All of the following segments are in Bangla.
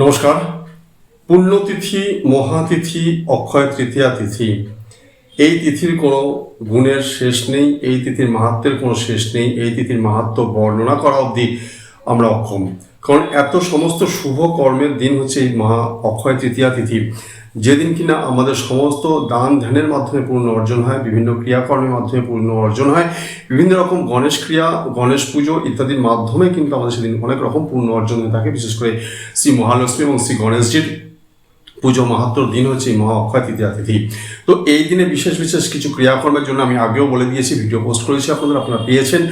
নমস্কার। পুণ্যতিথি, মহাতিথি অক্ষয় তৃতীয়া তিথি। এই তিথির কোনো গুণের শেষ নেই, এই তিথির মাহাত্মের কোনো শেষ নেই, এই তিথির মাহাত্ম বর্ণনা করা অবধি আমরা অক্ষম। কারণ এত সমস্ত শুভ কর্মের দিন হচ্ছে এই মহা অক্ষয় তৃতীয়া তিথি। যেদিন কিনা আমাদের সমস্ত দান ধ্যানের মাধ্যমে পূর্ণ অর্জন হয়, বিভিন্ন ক্রিয়াকর্মের মাধ্যমে পূর্ণ অর্জন হয়, বিভিন্ন রকম গণেশ ক্রিয়া, গণেশ পুজো ইত্যাদির মাধ্যমে কিন্তু আমাদের সেদিন অনেক রকম পূর্ণ অর্জন হয়ে থাকে, বিশেষ করে শ্রী মহালক্ষ্মী এবং শ্রী গণেশজির পুজো মাহাত্মর দিন হচ্ছে মহা অক্ষয় তৃতীয়া তিথি। তো এই দিনে বিশেষ বিশেষ কিছু ক্রিয়াকর্মের জন্য আমি আগেও বলে দিয়েছি, ভিডিও পোস্ট করেছি, আপনারা আপনারা পেয়েছেন।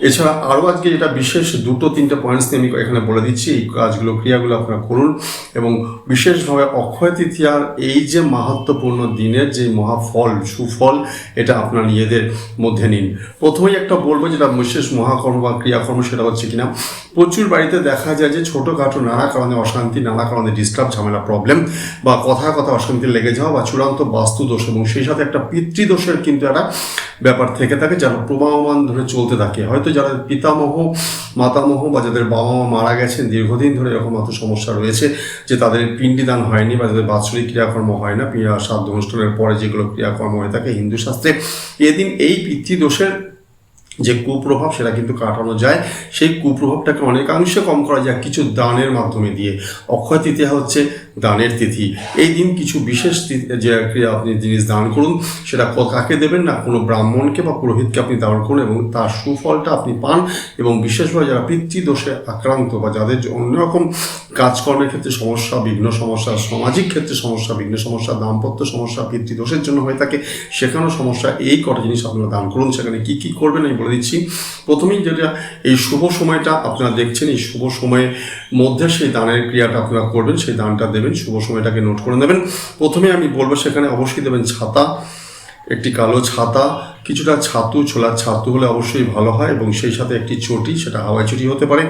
এছাড়া আরও আজকে যেটা বিশেষ, দুটো, তিনটে পয়েন্টস নিয়ে আমি এখানে বলে দিচ্ছি। এই কাজগুলো, ক্রিয়াগুলো আপনারা করুন। এবং বিশেষভাবে অক্ষয় তৃতীয়ার এই যে মাহাত্মপূর্ণ দিনের যে মহাফল, সুফল, এটা আপনার নিজেদের মধ্যে নিন। প্রথমেই একটা বলব যেটা বিশেষ মহাকর্ম বা ক্রিয়াকর্ম, সেটা হচ্ছে কিনা, প্রচুর বাড়িতে দেখা যায় যে ছোটোখাটো নানা কারণে অশান্তি, নানা কারণে ডিস্টার্ব ঝামেলা প্রবলেম বা কথা কথা অশান্তি লেগে যাওয়া বা চূড়ান্ত বাস্তু দোষ এবং সেই সাথে একটা পিতৃদোষের কিন্তু একটা ব্যাপার থেকে থাকে যারা প্রবাহমান ধরে চলতে থাকে। হয়তো যারা পিতামহ, মাতামহ বা যাদের বাবা মা মারা গেছেন দীর্ঘদিন ধরে এরকম এত সমস্যা রয়েছে যে তাদের পিণ্ডিদান হয়নি বা যাদের বাৎসরিক ক্রিয়াকর্ম হয় না শ্রাদ্ধ অনুষ্ঠানের পরে যেগুলো ক্রিয়াকর্ম হয়ে থাকে হিন্দু শাস্ত্রে, এদিন এই পিতৃদোষের যে কুপ্রভাব সেটা কিন্তু কাটানো যায়। সেই কুপ্রভাবটাকে অনেকাংশে কম করা যায় কিছু দানের মাধ্যমে দিয়ে। অক্ষয় তৃতীয়া হচ্ছে দানের তিথি। এই দিন কিছু বিশেষ যে ক্রিয়া আপনি জিনিস দান করুন, সেটা কাকে দেবেন না কোনো ব্রাহ্মণকে বা পুরোহিতকে আপনি দান করুন এবং তার সুফলটা আপনি পান এবং বিশেষভাবে যারা পিতৃদোষে আক্রান্ত বা যাদের যে অন্যরকম কাজকর্মের ক্ষেত্রে সমস্যা, বিঘ্ন সমস্যা, সামাজিক ক্ষেত্রে সমস্যা, বিঘ্ন সমস্যা, দাম্পত্য সমস্যা, পিতৃদোষের জন্য হয়ে থাকে, সেখানেও সমস্যা। এই কটা জিনিস আপনারা দান করুন, সেখানে কি কি করবেন আমি বলে দিচ্ছি। প্রথমেই যেটা, এই শুভ সময়টা আপনারা দেখছেন, এই শুভ সময়ের মধ্যে সেই দানের ক্রিয়াটা আপনারা করবেন, সেই দানটা দেবেন শুভ সময়টাকে নোট করে নেবেন। প্রথমে আমি বলব, সেখানে অবশ্যই দেবেন ছাতা, একটি কালো ছাতা কিছুটা ছাতু, ছোলার ছাতু হলে অবশ্যই ভালো হয় এবং সেই সাথে একটি চটি, সেটা হাওয়াই চটি হতে পারে,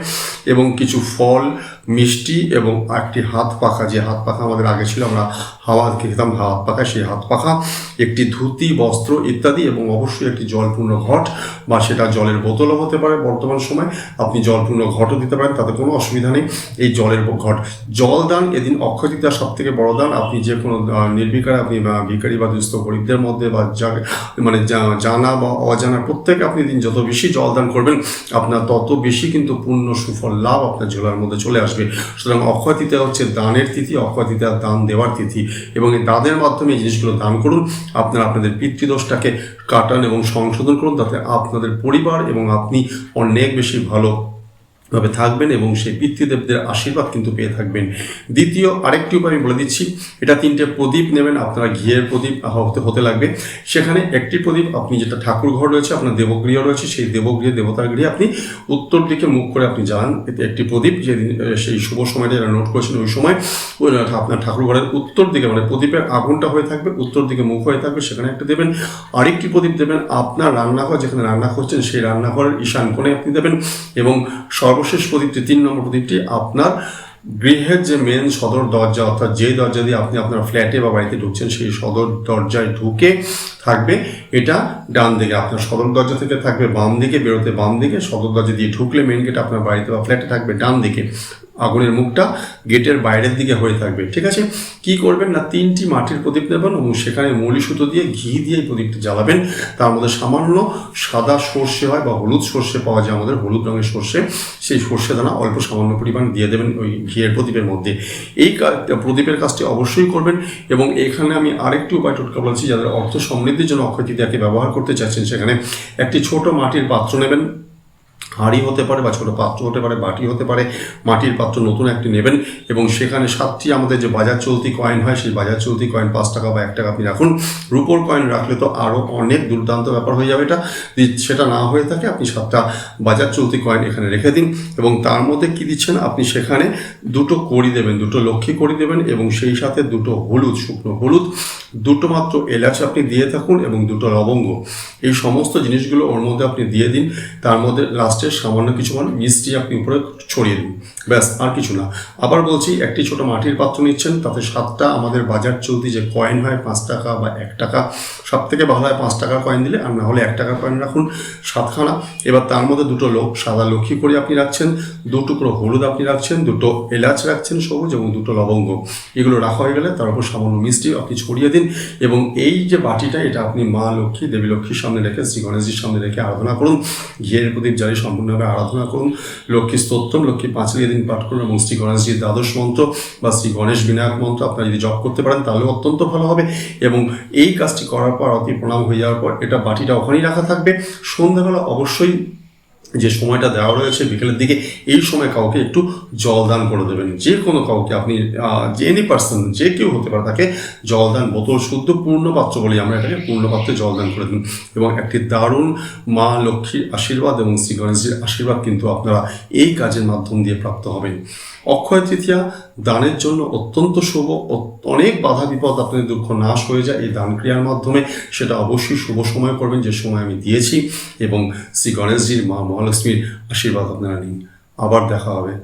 এবং কিছু ফল, মিষ্টি এবং একটি হাত পাখা। যে হাত পাখা আমাদের আগে ছিল, আমরা হাওয়া খেতাম হাত পাখা, সেই হাত পাখা। একটি ধুতি, বস্ত্র ইত্যাদি এবং অবশ্যই একটি জলপূর্ণ ঘট বা সেটা জলের বোতলও হতে পারে বর্তমান সময়। আপনি জলপূর্ণ ঘটও দিতে পারেন, তাতে কোনো অসুবিধা নেই। এই জলের ঘট। জল দান এদিন অক্ষয় সব থেকে বড় দান। আপনি যে কোনো নির্বিকার আপনি ভিকারি বা দুস্থ গরিবদের মধ্যে বা যা- মানে যা- জানা বা অজানা প্রত্যেকে আপনি দিন যত বেশি জল দান করবেন, আপনার তত বেশি কিন্তু পূর্ণ সুফল লাভ আপনার ঝোলার মধ্যে চলে আসবে। সুতরাং অক্ষয় হচ্ছে দানের তিথি, অক্ষয় দান দেওয়ার তিথি এবং এই দানের মাধ্যমে এই জিনিসগুলো দান করুন। আপনারা আপনাদের পিতৃদোষটাকে কাটান এবং সংশোধন করুন, তাতে আপনাদের পরিবার এবং আপনি অনেক বেশি ভালো ভাবে থাকবেন এবং সেই পিতৃদেবদের আশীর্বাদ কিন্তু পেয়ে থাকবেন। দ্বিতীয়, আরেকটি উপায় আমি বলে দিচ্ছি। এটা তিনটে প্রদীপ নেবেন, আপনারা ঘিয়ের প্রদীপ হতে হতে লাগবে। সেখানে একটি প্রদীপ, আপনি যেটা ঠাকুর ঘর রয়েছে, আপনার দেবগৃহ রয়েছে, সেই দেবগৃহে, দেবতার গৃহে আপনি উত্তর দিকে মুখ করে আপনি যান। একটি প্রদীপ, যেদিন সেই শুভ সময়টা যারা নোট করেছেন ওই সময়, ওই আপনার ঠাকুর ঘরের উত্তর দিকে মানে প্রদীপের আগুনটা হয়ে থাকবে, উত্তর দিকে মুখ হয়ে থাকবে, সেখানে একটা দেবেন। আরেকটি প্রদীপ দেবেন, আপনার রান্নাঘর, যেখানে রান্না করছেন, সেই রান্নাঘরের ঈশান কোণে আপনি দেবেন এবং সর্বশেষ প্রদীপটি, তিন নম্বর প্রদীপটি আপনার গৃহের যে মেন সদর দরজা, অর্থাৎ যে দরজা দিয়ে আপনি আপনার ফ্ল্যাটে বা বাড়িতে ঢুকছেন, সেই সদর দরজায় ঢুকে থাকবে। এটা ডান দিকে, আপনার সদর দরজা থেকে থাকবে বাম দিকে, বেরোতে বাম দিকে। সদর দরজা দিয়ে ঢুকলে মেন গেট আপনার বাড়িতে বা ফ্ল্যাটে থাকবে ডান দিকে। আগুনের মুখটা গেটের বাইরের দিকে হয়ে থাকবে, ঠিক আছে? কি করবেন না, তিনটি মাটির প্রদীপ নেবেন এবং সেখানে মৌলি সুতো দিয়ে, ঘি দিয়ে প্রদীপটি জ্বালাবেন। তার মধ্যে সামান্য সাদা সর্ষে হয় বা হলুদ সর্ষে পাওয়া যায় আমাদের, হলুদ রঙের সর্ষে। সেই সর্ষে দানা অল্প সামান্য পরিমাণ দিয়ে দেবেন ওই ঘিয়ের প্রদীপের মধ্যে। এই প্রদীপের কাজটি অবশ্যই করবেন এবং এখানে আমি আরেকটি উপায় টোটকা বলছি, যাদের অর্থ সমৃদ্ধির জন্য অক্ষয় তৃতীয়াকে ব্যবহার করতে চাচ্ছেন সেখানে একটি ছোট মাটির পাত্র নেবেন। হাঁড়ি হতে পারে বা ছোটো পাত্র হতে পারে, বাটি হতে পারে, মাটির পাত্র নতুন একটি নেবেন এবং সেখানে সাতটি আমাদের যে বাজার চলতি কয়েন হয়, সেই বাজার চলতি কয়েন পাঁচ টাকা বা এক টাকা আপনি রাখুন। রুপোর কয়েন রাখলে তো আরও অনেক দুর্দান্ত ব্যাপার হয়ে যাবে এটা। সেটা না হয়ে থাকে, আপনি সাতটা বাজার চলতি কয়েন এখানে রেখে দিন এবং তার মধ্যে কি দিচ্ছেন, আপনি সেখানে দুটো করি দেবেন, দুটো লক্ষ্মী করি দেবেন এবং সেই সাথে দুটো হলুদ, শুকনো হলুদ, দুটো মাত্র এলাচ আপনি দিয়ে থাকুন এবং দুটো লবঙ্গ। এই সমস্ত জিনিসগুলো ওর মধ্যে আপনি দিয়ে দিন। তার মধ্যে লাস্টে লাস্টে সামান্য কিছু মানে মিষ্টি আপনি উপরে ছড়িয়ে দিন। ব্যাস, আর কিছু না। আবার বলছি, একটি ছোট মাটির পাত্র নিচ্ছেন, তাতে সাতটা আমাদের বাজার চলতি যে কয়েন হয়, পাঁচ টাকা বা এক টাকা সব থেকে ভালো হয় পাঁচ টাকা কয়েন দিলে, আর না হলে এক টাকা কয়েন রাখুন, সাতখানা। এবার তার মধ্যে দুটো লোক, সাদা লক্ষ্মী করে আপনি রাখছেন, দু টুকরো হলুদ আপনি রাখছেন, দুটো এলাচ রাখছেন সবুজ এবং দুটো লবঙ্গ। এগুলো রাখা হয়ে গেলে তার উপর সামান্য মিষ্টি আপনি ছড়িয়ে দিন এবং এই যে বাটিটা, এটা আপনি মা লক্ষ্মী, দেবী লক্ষ্মীর সামনে রেখে, শ্রী গণেশজির সামনে রেখে আরাধনা করুন। ঘিয়ের প্রদীপ জারি সম্পূর্ণভাবে আরাধনা করুন। লক্ষ্মী স্তোত্তম লক্ষ্মী পাঁচলিয়ে দিন পাঠ করুন এবং শ্রী গণেশজির দ্বাদশ মন্ত্র বা শ্রী গণেশ বিনায়ক মন্ত্র আপনারা যদি জপ করতে পারেন তাহলে অত্যন্ত ভালো হবে। এবং এই কাজটি করার পর, অতি প্রণাম হয়ে যাওয়ার পর, এটা বাটিটা ওখানেই রাখা থাকবে। সন্ধ্যাবেলা অবশ্যই যে সময়টা দেওয়া রয়েছে বিকেলের দিকে, এই সময় কাউকে একটু জল দান করে দেবেন। যে কোনো কাউকে আপনি যে এনি পার্সন যে কেউ হতে পারে তাকে জল দান, বোতল শুদ্ধ, পূর্ণ পাত্র বলি আমরা এটাকে পূর্ণপাত্রে জল দান করে দিন। এবং একটি দারুণ মা লক্ষ্মীর আশীর্বাদ এবং শ্রী গণেশজির আশীর্বাদ কিন্তু আপনারা এই কাজের মাধ্যম দিয়ে প্রাপ্ত হবেন। অক্ষয় তৃতীয়া দানের জন্য অত্যন্ত শুভ অনেক বাধা বিপদ আপনাদের দুঃখ নাশ হয়ে যায়। এই দান ক্রিয়ার মাধ্যমে সেটা অবশ্যই শুভ সময় করবেন, যে সময় আমি দিয়েছি এবং শ্রী গণেশজির মা মহালক্ষ্মীর আশীর্বাদ আপনারা নিন। আবার দেখা হবে।